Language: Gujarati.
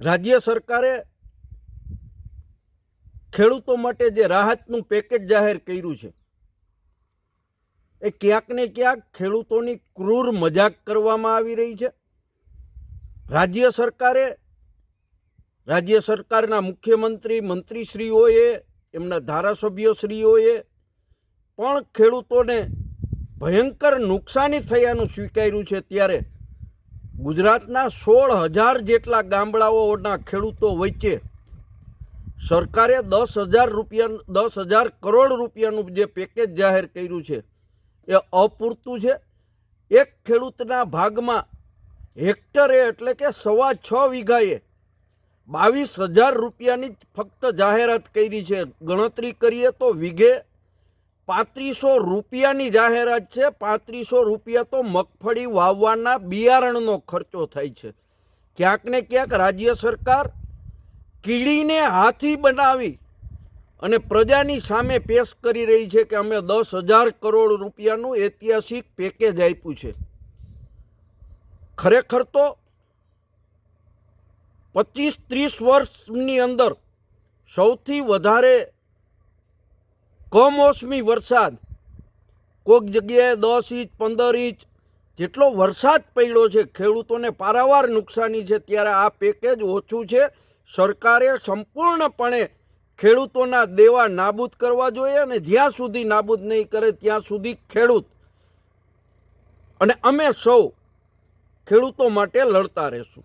રાજ્ય સરકારે ખેડૂતો માટે જે રાહતનું પેકેજ જાહેર કર્યું છે, એ ક્યાંક ને ક્યાંક ખેડૂતોની ક્રૂર મજાક કરવામાં આવી રહી છે. રાજ્ય સરકારે, રાજ્ય સરકારના મુખ્યમંત્રી, મંત્રીશ્રીઓએ, એમના ધારાસભ્યશ્રીઓએ પણ ખેડૂતોને ભયંકર નુકસાની થયાનું સ્વીકાર્યું છે. ત્યારે ગુજરાતના સોળ હજાર જેટલા ગામડાઓના ખેડૂતો વચ્ચે સરકારે દસ હજાર રૂપિયા, દસ હજાર કરોડ રૂપિયાનું જે પેકેજ જાહેર કર્યું છે, એ અપૂરતું છે. એક ખેડૂતના ભાગમાં હેક્ટરે એટલે કે સવા છ વીઘાએ બાવીસ હજાર રૂપિયાની ફક્ત જાહેરાત કરી છે. ગણતરી કરીએ તો વીઘે પાંત્રીસો રૂપિયાની જાહેરાત છે. પાંત્રીસો રૂપિયા તો મગફળી વાવવાના બિયારણનો ખર્ચો થાય છે. ક્યાંક ને ક્યાંક રાજ્ય સરકાર કીડીને હાથી બનાવી અને પ્રજાની સામે પેશ કરી રહી છે કે અમે દસ હજાર કરોડ રૂપિયાનું ઐતિહાસિક પેકેજ આપ્યું છે. ખરેખર તો પચીસ ત્રીસ વર્ષની અંદર સૌથી વધારે કમોસમી વરસાદ. કોઈક જગ્યાએ દસ ઇંચ, પંદર ઇંચ જેટલો વરસાદ પડ્યો છે, ખેડૂતોને પારાવાર નુકસાની છે. ત્યારે આ પેકેજ ઓછું છે. સરકારે સંપૂર્ણપણે ખેડૂતોના દેવા નાબૂદ કરવા જોઈએ અને જ્યાં સુધી નાબૂદ નહીં કરે, ત્યાં સુધી ખેડૂત અને અમે સૌ ખેડૂતો માટે લડતા રહેશું.